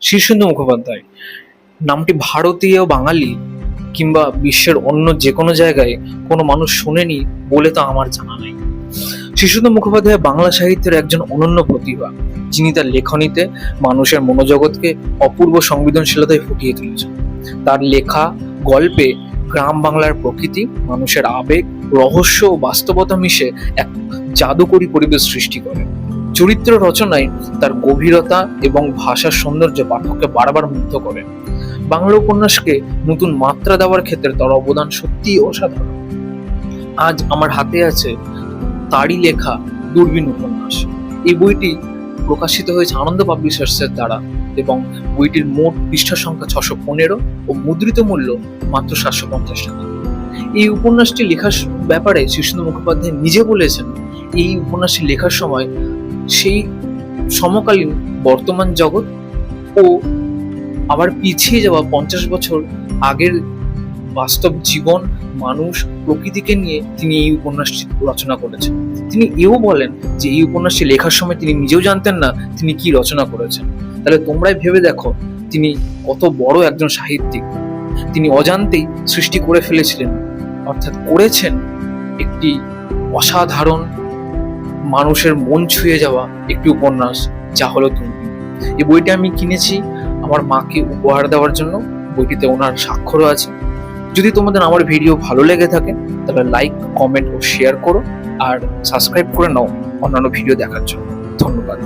শীর্ষেন্দু মুখোপাধ্যায়। নামটি ভারতীয় বাঙালি কিংবা বিশ্বের অন্য যে কোনো জায়গায় কোনো মানুষ শোনেনি বলে তো আমার জানা নেই। শীর্ষেন্দু মুখোপাধ্যায় বাংলা সাহিত্যের একজন অনন্য প্রতিভা, যিনি তার লেখনীতে মানুষের মনোজগৎকে অপূর্ব সংবেদনশীলতায় ফুটিয়ে তুলেছেন। তার লেখা, গল্পে গ্রাম বাংলার প্রকৃতি, মানুষের আবেগ, রহস্য ও বাস্তবতা মিশে এক জাদুকরী পরিবেশ সৃষ্টি করে চরিত্র রচনায় তার গভীরতা এবং ভাষার সৌন্দর্য পাঠককে বারবার মুগ্ধ করে। বাংলা উপন্যাসকে নতুন মাত্রা দেওয়ার ক্ষেত্রে তার অবদান সত্যিই অসাধারণ। আজ আমার হাতে আছে তারই লেখা দূরবীন উপন্যাস। এই বইটি প্রকাশিত হয়েছে আনন্দ পাবলিশার্সের দ্বারা এবং বইটির মোট পৃষ্ঠা সংখ্যা ছশো পনেরো ও মুদ্রিত মূল্য মাত্র সাতশো পঞ্চাশ টাকা। এই উপন্যাসটি লেখার ব্যাপারে শিশুন্দর মুখোপাধ্যায় নিজে বলেছেন, এই উপন্যাসটি লেখার সময় সেই সমকালীন বর্তমান জগৎ ও আবার পিছিয়ে যাওয়া পঞ্চাশ বছর আগের বাস্তব জীবন, মানুষ, প্রকৃতিকে নিয়ে তিনি এই উপন্যাসটি রচনা করেছেন। তিনি এও বলেন যে এই উপন্যাসটি লেখার সময় তিনি নিজেও জানতেন না তিনি কি রচনা করেছেন। তাহলে তোমরাই ভেবে দেখো, তিনি কত বড় একজন সাহিত্যিক। তিনি অজান্তেই সৃষ্টি করে ফেলেছিলেন, অর্থাৎ করেছেন একটি অসাধারণ মানুষের মন ছুঁয়ে যাওয়া একটি উপন্যাস, যা হলো তুমি। এই বইটি আমি কিনেছি আমার মাকে উপহার দেওয়ার জন্য। বইটিতে ওনার স্বাক্ষরও আছে। যদি তোমাদের আমার ভিডিও ভালো লেগে থাকে, তাহলে লাইক, কমেন্ট ও শেয়ার করো, আর সাবস্ক্রাইব করে নাও অন্যান্য ভিডিও দেখার জন্য। ধন্যবাদ।